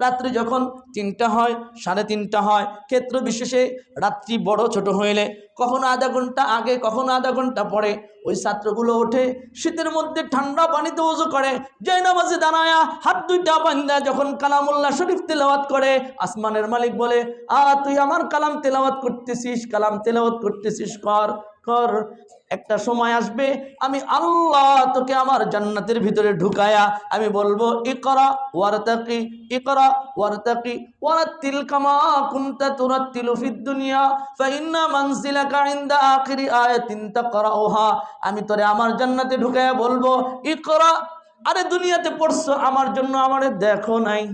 রাত্রি যখন তিনটা হয়, সাড়ে তিনটা হয়, ক্ষেত্র বিশেষে রাত্রি বড় ছোট হইলে কখনো আধা ঘণ্টা আগে, কখনো আধা ঘণ্টা পরে ওই ছাত্রগুলো ওঠে, শীতের মধ্যে ঠান্ডা পানিতে উজু করে যে নামাজে দাঁড়ায়া হাত দুইটা বান্দা যখন কালামুল্লাহ শরীফ তেলাওয়াত করে, আসমানের মালিক বলে, আ, তুই আমার কালাম তেলাওয়াত করতেছিস, কালাম তেলাওয়াত করতেছিস কর। কর। একটা সময় আসবে, আমি আল্লাহ তোকে আমার জান্নাতের ভিতরে ঢুকায়া আমি বলব, ইকরা ওয়ারতাকি ইকরা ওয়ারতাকি, ওয়ারাত্তিল কামা কুনতা তুরাত্তিলু ফিদ দুনিয়া ফাইন্না মানজিলাকা ইনদা আখিরি আয়াতিন তাকরাউহা। আমি তোরে আমার জান্নাতে ঢুকায়া বলব, ইকরা, আরে দুনিয়াতে পড়ছো, আমার জন্য আমারে দেখো নাই।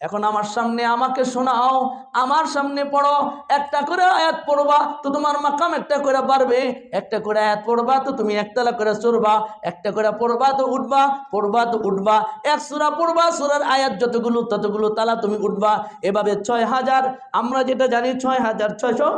এখন আমার সামনে আমাকে শোনাও, আমার সামনে পড়ো, একটা করে আয়াত পড়বা, তো তোমার মাকাম একটা করে বাড়বে, একটা করে আয়াত পড়বা, তো তুমি একতলা করে চড়বা, একটা করে পড়বা, তো উঠবা, পড়বা, তো উঠবা, এক সুরা পড়বা, সুরার আয়াত যতগুলো, ততগুলো তালা তুমি উঠবা, এভাবে ছয় হাজার, আমরা যেটা জানি ছয় হাজার ছয়শো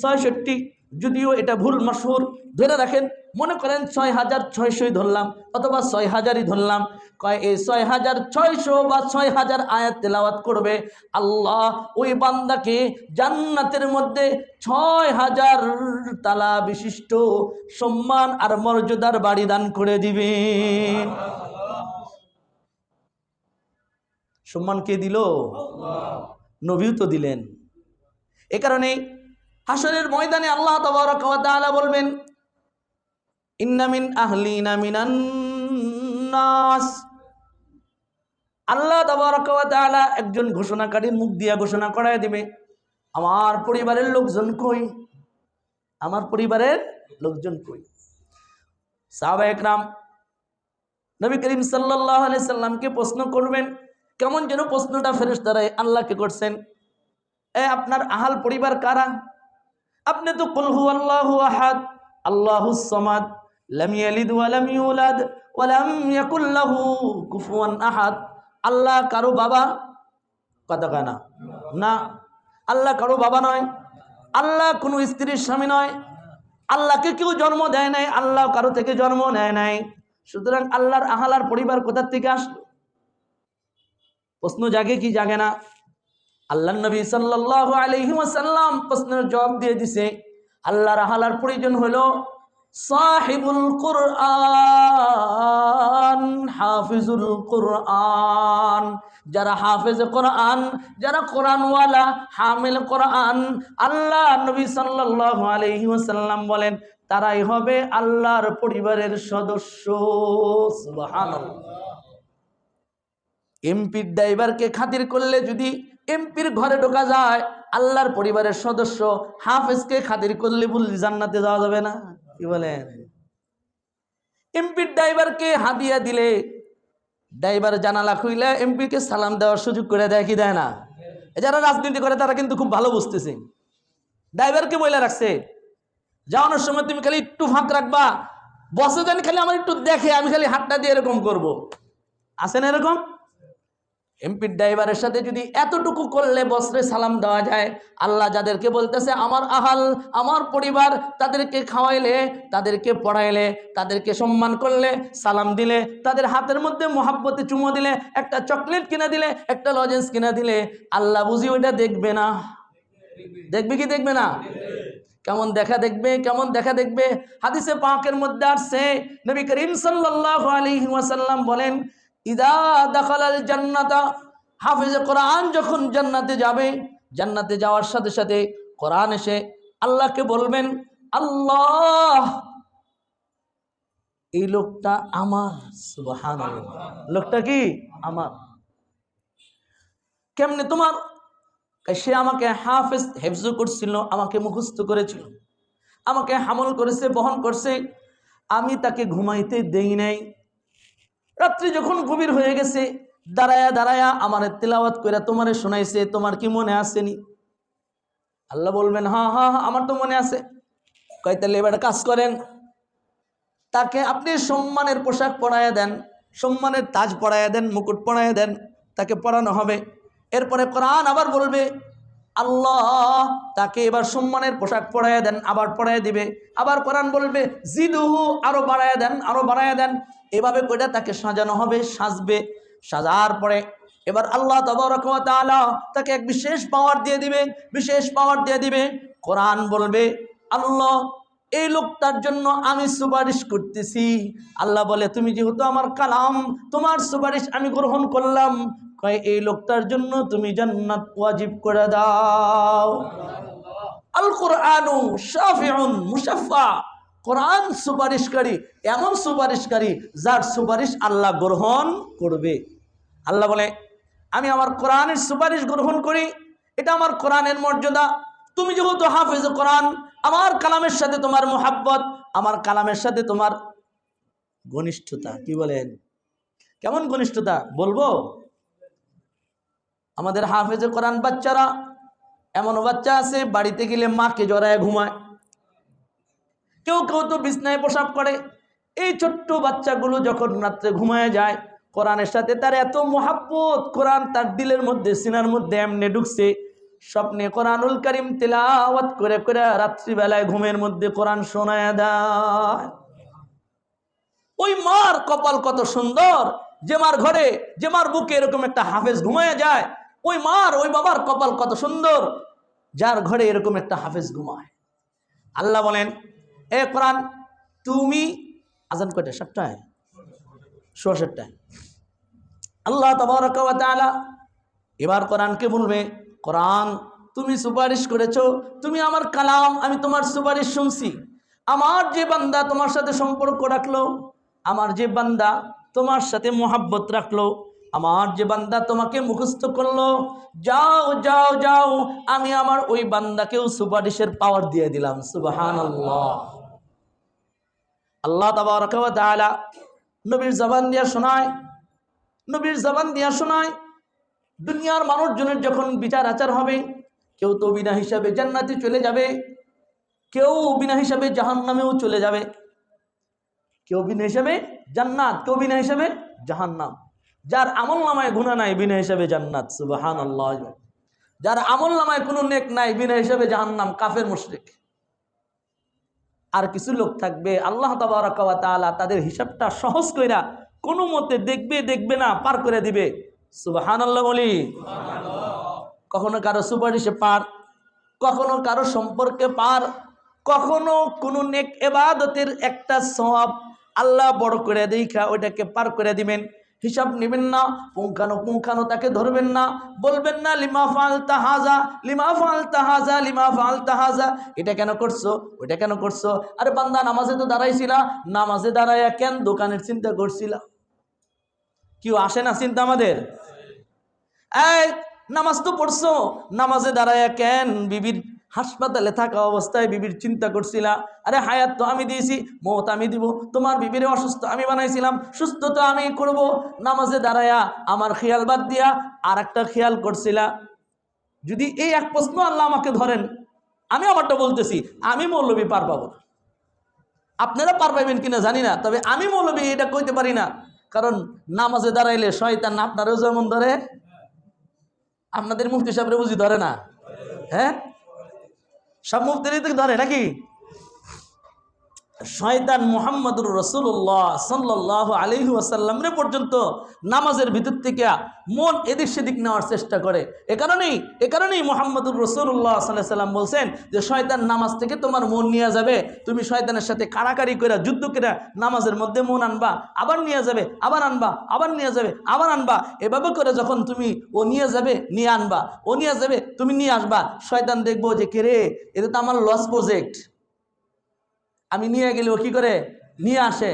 ছয়ষট্টি। যদিও এটা ভুল মশহুর, ধরে রাখেন, মনে করেন ছয় হাজার ছয়শই ধরলাম, অথবা ছয় হাজারই ধরলাম, কয় এই ছয় হাজার ছয়শো বা ছয় হাজার আয়াত তেলাওয়াত করবে, আল্লাহ ওই বান্দাকে জান্নাতের মধ্যে ছয় হাজার তালা বিশিষ্ট সম্মান আর মর্যাদার বাড়ি দান করে দিবে সম্মান কে দিল? নবীও তো দিলেন। এ কারণে হাসরের ময়দানে আল্লাহ তাবারক ওয়া তাআলা বলবেন ইন্নামিন মিনান নাস। আল্লাহ তাবারক ওয়া তাআলা একজন ঘোষণাকারীর মুখ দিয়া ঘোষণা করায় দিবে, আমার পরিবারের লোকজন কই? আমার পরিবারের লোকজন কই? সাহাবা একরাম নবী করিম সাল্লাল্লাহু আলাইহি সাল্লামকে প্রশ্ন করবেন, কেমন যেন প্রশ্নটা ফেরেশতারা আল্লাহকে করছেন? এ আপনার আহাল পরিবার কারা? আপনি তো কুলহু আল্লাহু আহাদ আল্লাহুস সামাদ, লাম ইয়ালিদ ওয়া লাম ইউলাদ ওয়া লাম ইয়াকুল লাহু কুফুয়ান আহাদ। আল্লাহ কারও বাবা, কথা কানা না? আল্লাহ কারও বাবা নয়। আল্লাহ কোনো স্ত্রীর স্বামী নয়। আল্লাহকে কেউ জন্ম দেয় নাই, আল্লাহ কারও থেকে জন্ম নেয় নাই। সুতরাং আল্লাহর আহালার পরিবার কোথার থেকে আসলো? প্রশ্ন জাগে কি জাগে না? আল্লাহ নবী সাল্লাল্লাহু আলাইহি ওয়াসাল্লাম প্রশ্নের জবাব দিয়ে দিছে। আল্লাহর আহালার প্রয়োজন হলো সাহিবুল কোরআন, হাফিজুল কোরআন। যারা হাফেজ কোরআন, যারা কোরআনওয়ালা, হামিল কোরআন, আল্লাহ নবী সাল্লাল্লাহু আলাইহি ওয়াসাল্লাম বলেন, তারাই হবে আল্লাহর পরিবারের সদস্য। এমপির ড্রাইভারকে খাতির করলে যদি এমপির ঘরে ঢোকা যায়, আল্লাহর পরিবারের সদস্য, হাফেজকে খাতির করলে বললি জান্নাতে যাওয়া যাবে না? কি বলেন? এমপির ড্রাইভারকে হাদিয়া দিলে, ড্রাইভার জানালা খুইলে এমপিকে সালাম দেওয়ার সুযোগ করে দেয়, কি দেয় না? যারা রাজনীতি করে তারা কিন্তু খুব ভালো বুঝতেছে। ড্রাইভারকে বলে রাখছে, যাওয়ানোর সময় তুমি খালি একটু ফাঁক রাখবা, বসে জানি খালি আমার একটু দেখে, আমি খালি হাতটা দিয়ে এরকম করব। না এরকম? এমপির ড্রাইভারের সাথে যদি এতটুকু করলে বসরে সালাম দেওয়া যায়, আল্লাহ যাদেরকে বলতেছে, আমার আহাল, আমার পরিবার, তাদেরকে খাওয়াইলে, তাদেরকে পড়াইলে, তাদেরকে সম্মান করলে, সালাম দিলে, তাদের হাতের মধ্যে মোহাব্বতে চুমো দিলে, একটা চকলেট কিনে দিলে, একটা লজেন্স কিনে দিলে, আল্লাহ বুঝি ওইটা দেখবে না? দেখবে কি দেখবে না? কেমন দেখা দেখবে, কেমন দেখা দেখবে? হাদিসে পাকের মধ্যে আসছে, নবী করিম সাল্লাল্লাহু আলাইহি ওয়াসাল্লাম বলেন ইদা দাখালাল জান্নাতা, হাফিজ কোরআন যখন জান্নাতে যাবে, জান্নাতে যাওয়ার সাথে সাথে কোরআন এসে আল্লাহকে বলবেন, আল্লাহ, এই লোকটা আমার, সুবহানাল্লাহ। লোকটা কি? আমার। কেমনে তোমার? সে আমাকে হাফেজ, হেফজু করছিল, আমাকে মুখস্থ করেছিল। আমাকে হামল করেছে, বহন করছে। আমি তাকে ঘুমাইতে দেই নাই। রাত্রি যখন গভীর হয়ে গেছে, দাঁড়ায়া দাঁড়ায়া আমার তেলাওয়াত করে তোমারে শোনাইছে, তোমার কি মনে আসেনি আল্লাহ বলবেন হ্যাঁ হ্যাঁ হ্যাঁ আমার তো মনে আছে। কয়, তাহলে এবার কাজ করেন। তাকে আপনি সম্মানের পোশাক পরাইয়া দেন, সম্মানের তাজ পরাইয়া দেন, মুকুট পরাইয়া দেন, তাকে পরানো হবে। এরপরে কোরআন আবার বলবে, আল্লাহ তাকে এবার সম্মানের পোশাক পরাইয়া দেন, আবার পরাইয়া দিবে। আবার কোরআন বলবে, জিদুহু আরও বাড়াইয়া দেন, আরও বাড়াইয়া দেন। এভাবে করে তাকে সাজানো হবে, সাজবে। সাজার পরে এবার আল্লাহ তাআলা তাকে এক বিশেষ পাওয়ার দিয়ে দিবে, বিশেষ পাওয়ার দিয়ে দিবে। কোরআন বলবে, আল্লাহ, এই লোকটার জন্য আমি সুপারিশ করতেছি। আল্লাহ বলে, তুমি যেহেতু আমার কালাম, তোমার সুপারিশ আমি গ্রহণ করলাম। এই লোকটার জন্য তুমি জান্নাত ওয়াজিব করে দাও। আল কোরআনু মুসাফা কোরআন সুপারিশকারী, এমন সুপারিশকারী যার সুপারিশ আল্লাহ গ্রহণ করবে। আল্লাহ বলে, আমি আমার কোরআনের সুপারিশ গ্রহণ করি, এটা আমার কোরআনের মর্যাদা। তুমি যেহেতু হাফেজ কোরআন, আমার কালামের সাথে তোমার মোহাব্বত, আমার কালামের সাথে তোমার ঘনিষ্ঠতা। কি বলেন? কেমন ঘনিষ্ঠতা? বলব? আমাদের হাফেজে কোরআন বাচ্চারা এমন বাচ্চা আছে, বাড়িতে গেলে মাকে জড়ায় ঘুমায়। কেউ কেউ তো বিছনায় পোশাক করে। এই ছোট্ট বাচ্চাগুলো যখন রাত্রে ঘুমায় যায়, কোরআনের সাথে তার এত মহাব্বত, কোরআন তার দিলের মধ্যে, সিনার মধ্যে এমনি ঢুকছে। স্বপ্নে কোরআনুল করিম তেলাওয়াত করে করে রাত্রিবেলায় ঘুমের মধ্যে কোরআন শোনায় দেয়। ওই মার কপাল কত সুন্দর, যে মার ঘরে, যে মার বুকে এরকম একটা হাফেজ ঘুমায় যায়, ওই মার, ওই বাবার কপাল কত সুন্দর, যার ঘরে এরকম একটা হাফেজ ঘুমায়। আল্লাহ বলেন এ কোরআন, তুমি আজান কয়টা? সাতটায়? সোয়া সাতটায়। আল্লাহ তাবারক ওয়া তাআলা এবার কোরআনকে বলবে, কোরআন তুমি সুপারিশ করেছ, তুমি আমার কালাম, আমি তোমার সুপারিশ শুনছি। আমার যে বান্দা তোমার সাথে সম্পর্ক রাখল, আমার যে বান্দা তোমার সাথে মোহাব্বত রাখল, আমার যে বান্দা তোমাকে মুখস্থ করল, যাও যাও যাও, আমি আমার ওই বান্দাকেও সুপারিশের পাওয়ার দিয়ে দিলাম। সুবহানাল্লাহ। আল্লাহ ওয়া তাআলা নবীর জবান দিয়া শোনায়, নবীর জবান দিয়া শোনায়, দুনিয়ার মানুষজনের যখন বিচার আচার হবে, কেউ তো বিনা হিসাবে জান্নাতে চলে যাবে, কেউ বিনা হিসাবে জাহান নামেও চলে যাবে, কেউ বিনা হিসাবে জান্নাত, কেউ বিনা হিসাবে জাহান্নাম। যার আমল নামায় গুণা নাই, বিনা হিসাবে জান্নাত সুবাহান আল্লাহ যার আমল নামায় কোনো নেক নাই, বিনা হিসাবে জাহান্নাম, কাফের, মুশরিক। আর কিছু লোক থাকবে, আল্লাহ তাবারাক ওয়া তাআলা তাদের হিসাবটা সহজ কইরা কোনো মতে দেখবে দেখবে না, পার করে দিবে। সুবাহান আল্লাহ বলি। কখনো কারও সুপারিশে পার, কখনো কারও সম্পর্কে পার, কখনো কোনো নেক এবাদতের একটা সওয়াব আল্লাহ বড় করে দেখা, ওইটাকে পার করে দিবেন। হিসাব নেবেন না, পুঙ্খানো পুঙ্খানো তাকে ধরবেন না। বলবেন না, লিমা ফাল তাহাজা লিমা ফাল তাহাজা লিমা ফাল তাহাজা এটা কেন করছ? ওইটা কেন করছ? আরে বান্দা, নামাজে তো দাঁড়াইছিলা। নামাজে দাঁড়াইয়া কেন দোকানের চিন্তা করছিলা? কেউ আসে না চিন্তা আমাদের? এই, নামাজ তো পড়ছো। নামাজে দাঁড়ায়া কেন বিবির হাসপাতালে থাকা অবস্থায় বিবির চিন্তা করছিলা, আরে হায়াত তো আমি দিয়েছি, মত আমি দিব, তোমার বিবির অসুস্থ আমি বানাইছিলাম সুস্থ তো আমি করব। নামাজে দাঁড়ায়া আমার খেয়াল বাদ দিয়া আর একটা খেয়াল করছিলা, যদি এই এক প্রশ্ন আল্লাহ আমাকে ধরেন, আমি আমারটা বলতেছি, আমি মৌলবী পার পাবো না। আপনারা পার পাইবেন কিনা জানি না, তবে আমি মৌলবী এটা কইতে পারি না, কারণ নামাজে দাঁড়াইলে শয়তান আপনারও যেমন ধরে, আপনাদের মুক্তি সাহেবরে বুঝি ধরে না? হ্যাঁ? সব মুফতিরই ধরে নাকি? শয়তান মোহাম্মদুর রসুল্লাহ সাল্লাহ আলহি আসাল্লামরে পর্যন্ত নামাজের ভিতর থেকে মন এদিক সেদিক নেওয়ার চেষ্টা করে। এ কারণেই এ কারণেই মোহাম্মদুর রসুল্লাহ সাল্লাহ সাল্লাম বলছেন যে শয়তান নামাজ থেকে তোমার মন নিয়ে যাবে, তুমি শয়তানের সাথে কাড়াকাড়ি করে যুদ্ধ করে নামাজের মধ্যে মন আনবা, আবার নিয়ে যাবে, আবার আনবা, আবার নিয়ে যাবে, আবার আনবা। এভাবে করে যখন তুমি ও নিয়ে যাবে, নিয়ে আনবা, ও নিয়ে যাবে, তুমি নিয়ে আসবা, শয়তান দেখব যে, কে রে? এটা তো আমার লস প্রজেক্ট আমি নিয়ে গেলে ও কি করে? নিয়ে আসে।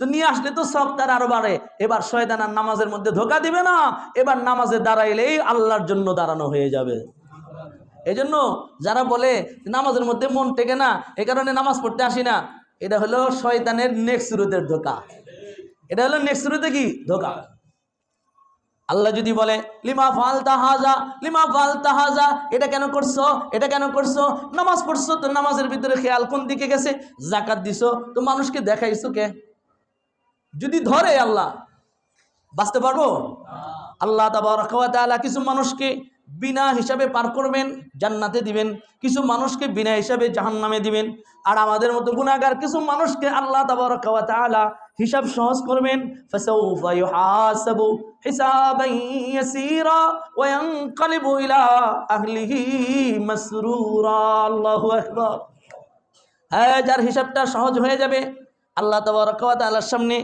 তো নিয়ে আসলে তো সব তার আরও বাড়ে। এবার শয়তান আর নামাজের মধ্যে ধোকা দিবে না। এবার নামাজে দাঁড়াইলেই আল্লাহর জন্য দাঁড়ানো হয়ে যাবে। এই জন্য যারা বলে নামাজের মধ্যে মন টেকে না, এ কারণে নামাজ পড়তে আসি না, এটা হলো শয়তানের নেক্সট শুরুতের ধোকা। এটা হলো নেক্সট শুরুতে কি? ধোকা। আল্লাহ যদি বলে, লিমা ফাল তাহাজা লিমা ফাল তাহাজা এটা কেন করছ? এটা কেন করছ? নামাজ পড়ছো তো নামাজের ভিতরে খেয়াল কোন দিকে গেছে? জাকাত দিছো, তো মানুষকে দেখাইছো কে? যদি ধরে আল্লাহ, বাঁচতে পারব? আল্লাহ তালা কিছু মানুষকে বিনা হিসাবে পার করবেন, জান্নাতে দিবেন। কিছু মানুষকে বিনা হিসাবে জাহান্নামে দিবেন। আর আমাদের মতো গুণাগার কিছু মানুষকে আল্লাহ তালা হিসাব সহজ করবেন। ফাসাউফা ইউহাসাবু হিসাবান ইয়াসীরা ওয়া ইয়ানকালিবু ইলা আহলিহি মাসরুরা। আল্লাহু আকবার। হ্যাঁ যার হিসাবটা সহজ হয়ে যাবে, আল্লাহ তাবারক ওয়া তাআলার সামনে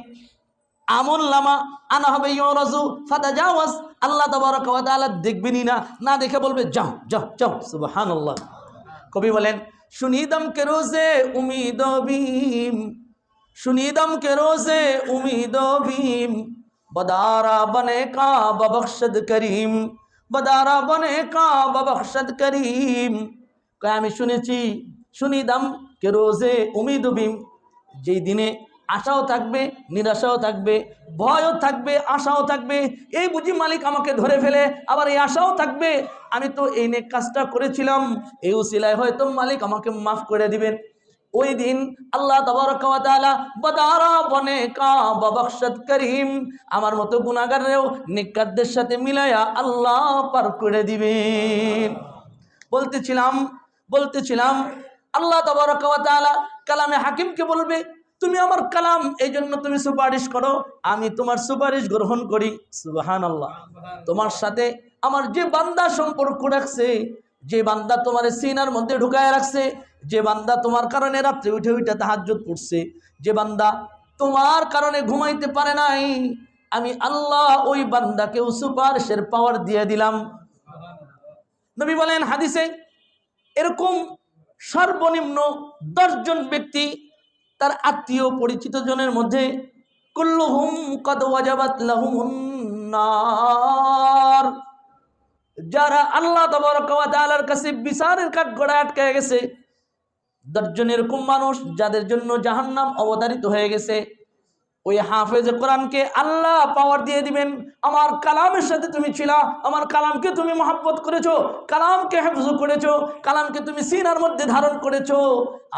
আমল লামা আনা হবে ইউরাজু, ফাতাজাওয়াজ, আল্লাহ তাবারক ওয়া তাআলা দেখবেনই না না দেখে বলবে, যাও যাও যাও, সুবহানাল্লাহ। কবি বলেন শুনিদম কে রোজে উমিদ বিম সুনিদম के रोजे उम्मीद भीम बदारा बने का बबख्शद करीम बदारा बने का बबख्शद करीम কয় আমি শুনেছি সুনিদাম কে রোজে উমিদ ভীম যেই দিনে আশাও থাকবে নিরাশাও থাকবে ভয়ও থাকবে আশাও থাকবে এই বুঝি মালিক আমাকে ধরে ফেলে আবার এই আশাও থাকবে আমি তো এই নেক কাজটা করেছিলাম এই উসিলায় হয়তো মালিক আমাকে মাফ করে দিবেন ওই দিন আল্লাহ করিম, আমার মতো গুণাগারেও নিকারদের সাথে মিলাইয়া আল্লাহ পার করে দিবেন। বলতেছিলাম বলতেছিলাম, আল্লাহ তাবারকালা কালামে হাকিমকে বলবে, তুমি আমার কালাম এই জন্য তুমি সুপারিশ করো, আমি তোমার সুপারিশ গ্রহণ করি। সুবাহান আল্লাহ তোমার সাথে আমার যে বান্দা সম্পর্ক রাখছে, যে বান্দা তোমার সিনার মধ্যে ঢুকায় রাখছে যে বান্দা তোমার কারণে রাত্রে উঠে উঠে তাহাজ্জুদ পড়ছে, যে বান্দা তোমার কারণে ঘুমাইতে পারে নাই, আমি আল্লাহ ওই বান্দাকেও সুপারিশের পাওয়ার দিয়ে দিলাম। নবী বলেন হাদিসে, এরকম সর্বনিম্ন দশজন ব্যক্তি তার আত্মীয় পরিচিত জনের মধ্যে যারা আল্লাহ তাবারক কাছে বিচারের কাঠ গড়ায় আটকে গেছে দশজন এরকম মানুষ যাদের জন্য জাহান্নাম অবতারিত হয়ে গেছে। ওই হাফেজ কোরআনকে আল্লাহ পাওয়ার দিয়ে দিবেন। আমার কালামের সাথে তুমি ছিলা, আমার কালামকে তুমি মহাব্বত করেছ, কালামকে হেফজ করেছ, কালামকে তুমি সিনার মধ্যে ধারণ করেছ।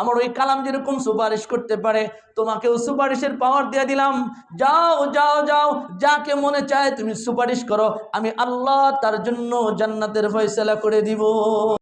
আমার ওই কালাম যেরকম সুপারিশ করতে পারে, তোমাকেও সুপারিশের পাওয়ার দিয়ে দিলাম। যাও যাও যাও, যাকে মনে চায় তুমি সুপারিশ করো। আমি আল্লাহ তার জন্য জান্নাতের ফয়সলা করে দিব।